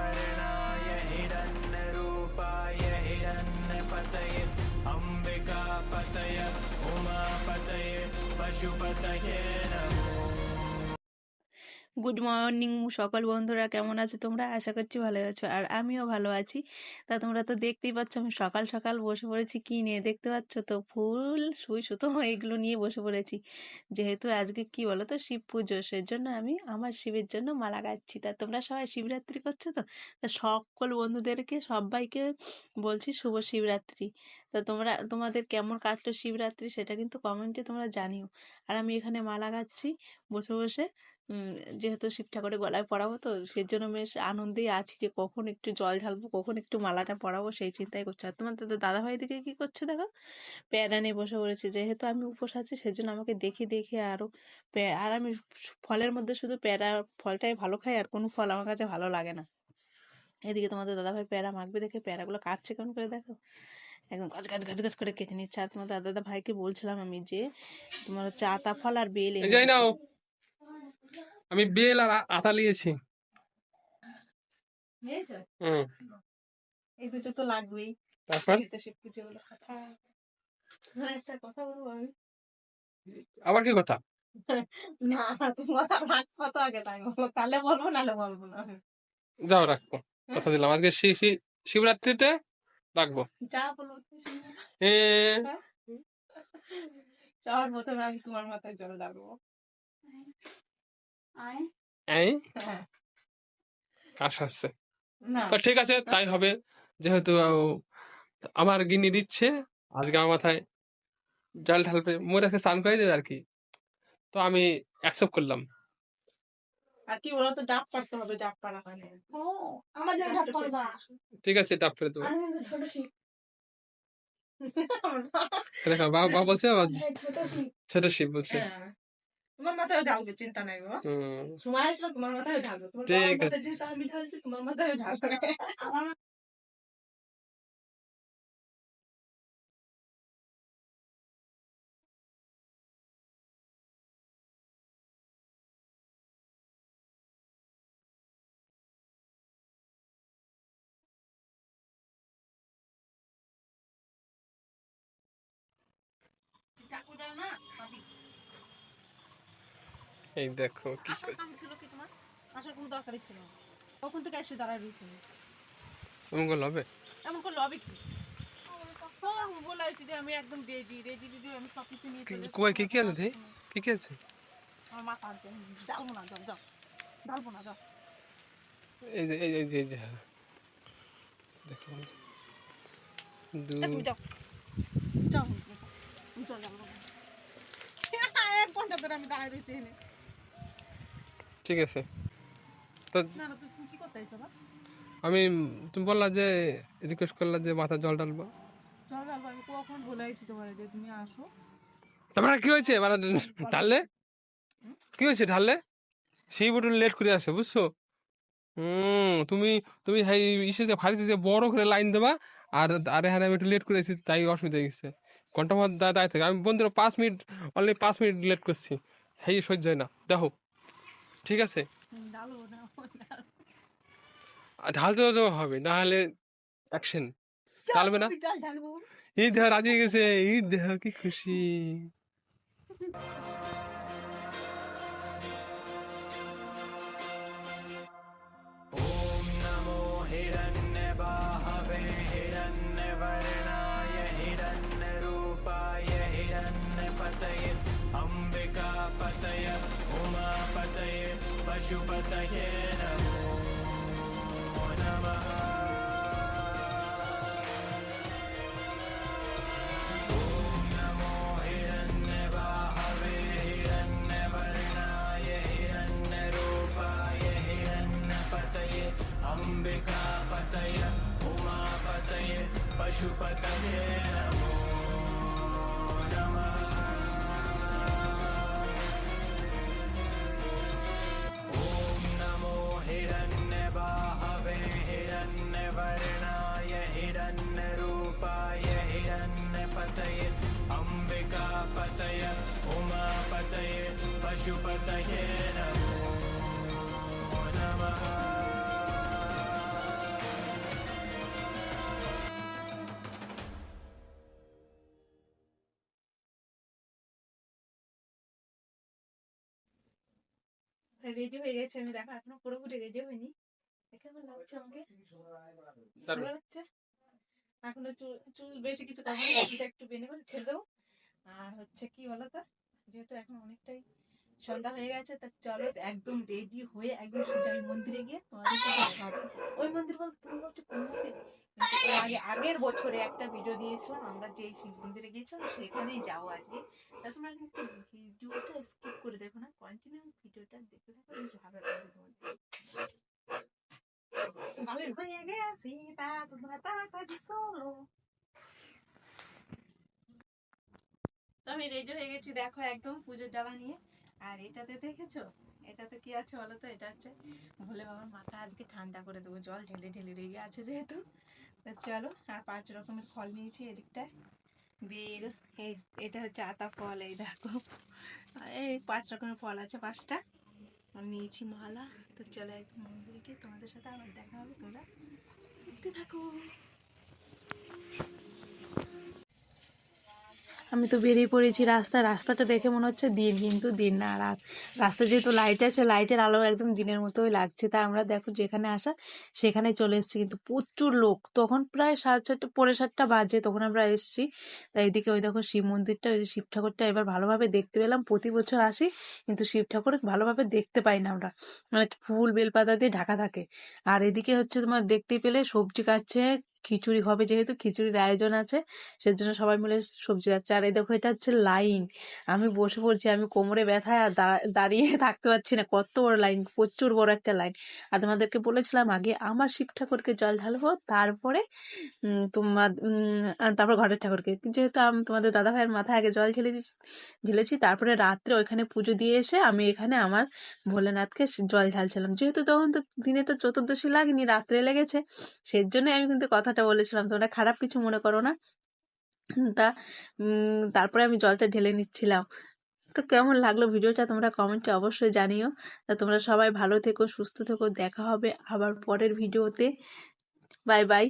हिरण्यवर्णाय हिरण्यरूपाय हिरण्यपतये अम्बिकापतय उमापतये पशुपतये नमो। Good morning সকল বন্ধুরা কেমন আছো তোমরা? আশা করছি ভালো আছো। আর আমিও ভালো আছি। তা তোমরা তো দেখতেই পাচ্ছ, আমি সকাল সকাল বসে পড়েছি। কি নিয়ে দেখতে পাচ্ছ তো? ফুল, সুই, সুতো এগুলো নিয়ে বসে পড়েছি। যেহেতু আজকে কি বলো তো শিব পুজো। সেজন্য আমি আমার শিবের জন্য মালা গাচ্ছি। তা তোমরা সবাই শিবরাত্রি করছ তো? তা সকল বন্ধুদেরকে, সবাইকে বলছি শুভ শিবরাত্রি। তা তোমরা, তোমাদের কেমন কাটলো শিবরাত্রি সেটা কিন্তু কমেন্টে তোমরা জানিও। আর আমি এখানে মালা গাচ্ছি, বসে বসে। যেহেতু শিব ঠাকুরের গলায় পরাবো তো সেই জন্য বেশ আনন্দেই আছি যে কখন একটু জল ঢালবো, কখন একটু মালাটা পরাবো সেই চিন্তাই করছে। আর তোমার দাদা, দাদাভাই দিকে কি করছে দেখো? প্যারা নিয়ে বসে পড়েছে। যেহেতু আমি উপোস আছি সেজন্য আমাকে দেখে দেখে আরও প্যা- আর আমি ফলের মধ্যে শুধু প্যারা ফলটাই ভালো খাই আর কোনো ফল আমার কাছে ভালো লাগে না। এদিকে তোমাদের দাদাভাই প্যারা মাখবে দেখে প্যারাগুলো কাটছে কেমন করে দেখো? একদম গাছ গাছ গাছ গাছ করে কেটে নিচ্ছে। আর তোমার দাদা ভাইকে বলছিলাম আমি যে তোমার হচ্ছে আতা ফল আর বেল আমি বেল আর আতা নিয়েছি? হুম। এই দুটো তো লাগবেই। তারপর? একটা কথা বলব আমি। আবার কি কথা? না তুমি কথা রাখ কত আগে তাই বলো। তাহলে বলব নাহলে বলব না। যাও রাখব কথা দিলাম। আজকে শিবরাত্রিতে রাখব। যা বলো তুমি শুনো। এ সবার প্রথমে আমি তোমার মাথায় জল হ্যাঁ। কাশ আসছে। তো ঠিক আছে তাই হবে। যেহেতু আমার গিনি দিচ্ছে আজকে আমার মাথায় জল ঢালবে মোর আজকে স্নান করে দেবে আর কি তো আমি অ্যাকসেপ্ট করলাম। আর কি বলো তো ডাব পাড়তে হবে ডাব পাড়া হয় ও আমার জন্য ডাব করবা ঠিক আছে ডাব করে দেবো। আমি কিন্তু ছোট শিব দেখো বাবা বাবা বলছে হ্যাঁ, ছোট শিব ছোট শিব বলছে। হ্যাঁ। তোমার মাথায় ঢালবে চিন্তা নাই বাবা হুম সময় আসলে তোমার মাথায় ঢালবে তোমার। মাথায় যেহেতু আমি ঢালছি তোমার মাথায় ঢালবে দাও না। এই দেখো কি ছিল কি তোমার? আসার কোনো দরকারই ছিল না। কখন থেকে এসে দাঁড়ায় রয়েছে? এমন করলে হবে এমন করলে হবে কি? বলে আছি যে আমি একদম রেডি রেডি রেডি আমি সব কিছু নিয়ে চলে। কই কি কি আনলি কি কি আছে? আমার মাথা আছে ডালবো না যাও যাও ডালবো না যাও এই যে এই যে- এই যে হ্যাঁ। দেখো। দু তুমি যাও। যাও যাও। যাও। এক ঘণ্টা ধরে আমি দাঁড়ায় রয়েছি এখানে। ঠিক আছে। তো আমি তুমি বললা যে রিকোয়েস্ট করলা যে মাথা জল ঢালবো। ডালবো আমি কখন বলে আছি তোমার যে তুমি আসো। তারপরে কি হয়েছে? মানে ঢাললে? কি হয়েছে ঢাললে? সেই বটন লেট করে আসে বুঝছ? হুম তুমি তুমি হাই ইসে যে ফাড়িতে যে বড় করে লাইন দেবা আর আর এখানে আমি একটু লেট করে এসেছি তাই অসুবিধা হয়ে গেছে। ঘণ্টা মধ্যে দা- দাঁড়িয়ে থাকে। আমি বন্ধুরা পাঁচ মিনিট অনলি পাঁচ মিনিট লেট করছি। হেই সহ্য হয় না। দেখো ঠিক আছে? ঢালতে তো হবে না হলে অ্যাকশন ঢালবে না? ঈদ রাজি হয়ে গেছে ঈদ দেহ কি খুশি। पशुपतये नमो नमः ॐ नमो हिरण्यबाहवे हिरण्यवर्णाय हिरण्यरूपाय हिरण्यपतये अम्बिकापतय उमापतये पशुपतये नमो नमः हिरण्यरूपाय हिरण्यपतये अम्बिकापतय उमापतये पशुपतये नमो नमः রেডি হয়ে গেছে আমি দেখো এখনো পুরোপুরি রেডি হয়নি কেমন লাগছে আমাকে ভালো লাগছে এখনও চুল চুল বেশি কিছু একটু করে ছেড়ে দেবো। আর হচ্ছে কি যেহেতু এখন অনেকটাই সন্ধ্যা হয়ে গেছে, তা চলো একদম রেডি হয়ে একদম ওই মন্দিরে গিয়ে তোমাদেরকে ওই মন্দির বলতে তুমি বলছো কোন মন্দির? আগে, আগের বছরে একটা ভিডিও দিয়েছিলাম, আমরা যে শিব মন্দিরে গিয়েছিলাম, সেখানেই যাব আজকে। তা তোমরা কিন্তু ভিডিওটা স্কিপ করে দেখো না কন্টিনিউ ভিডিওটা দেখতে থাকো, বেশ ভালো লাগবে তোমাদের ভালো গেছি তা তোমরা তাড়াতাড়ি চলো তো আমি রেডি হয়ে গেছি, দেখো একদম পুজোর জ্বালা নিয়ে। আর এটাতে দেখেছ? এটাতে কি আছে বলো তো? এটা হচ্ছে ভোলে বাবার মাথা, আজকে ঠান্ডা করে দেবো। জল ঢেলে ঢেলে রেগে আছে যেহেতু। তো চলো, আর পাঁচ রকমের ফল নিয়েছি এদিকটায়। বেল, এই, এটা হচ্ছে আতা ফল, এই দেখো। এই পাঁচ রকমের ফল আছে পাঁচটা। নিয়েছি মালা। তো চলো একদম মন্দিরে তোমাদের সাথে আবার দেখা হবে, তোমরা দেখতে থাকো আমি তো বেরিয়ে পড়েছি রাস্তা, রাস্তাটা দেখে মনে হচ্ছে দিন, কিন্তু দিন না, রাত। রাস্তা যেহেতু লাইট আছে লাইটের আলো একদম দিনের মতোই লাগছে। তা আমরা দেখো যেখানে আসা, সেখানে চলে এসেছি। কিন্তু প্রচুর লোক। তখন প্রায় সাড়ে চারটে, পৌনে সাতটা বাজে তখন আমরা এসেছি। তাই এদিকে ওই দেখো শিব মন্দিরটা, ওই শিব ঠাকুরটা এবার ভালোভাবে দেখতে পেলাম। প্রতি বছর আসি, কিন্তু শিব ঠাকুর ভালোভাবে দেখতে পাই না আমরা। মানে ফুল, বেলপাতা দিয়ে ঢাকা থাকে। আর এদিকে হচ্ছে তোমার দেখতে পেলে সবজি কাটছে খিচুড়ি হবে যেহেতু খিচুড়ির আয়োজন আছে, সেজন্য সবাই মিলে সবজি কাটছে আর এই দেখো এটা হচ্ছে লাইন। আমি বসে পড়ছি, আমি কোমরে দা- দাঁড়িয়ে থাকতে পারছি না। কত বড় লাইন, প্রচুর বড় একটা লাইন। আর তোমাদেরকে বলেছিলাম আগে আমার শিব ঠাকুরকে জল ঢালবো, তারপরে তোমার তারপর ঘরের ঠাকুরকে। যেহেতু আমি, তোমাদের দাদা ভাইয়ের মাথায় আগে জল ঢেলে ঢেলেছি, তারপরে রাত্রে ওইখানে পুজো দিয়ে এসে আমি এখানে আমার ভোলেনাথকে জল ঢালছিলাম। যেহেতু তখন তো দিনে তো চতুর্দশী লাগেনি, রাত্রে লেগেছে, সেজন্যই আমি কিন্তু কথাটা বলেছিলাম, তোমরা খারাপ কিছু মনে করো না। তা তারপরে আমি জলটা ঢেলে নিচ্ছিলাম। তো কেমন লাগল ভিডিওটা তোমরা কমেন্টে অবশ্যই জানিও। তা তোমরা সবাই ভালো থেকো, সুস্থ থেকো, দেখা হবে আবার পরের ভিডিওতে। Bye bye.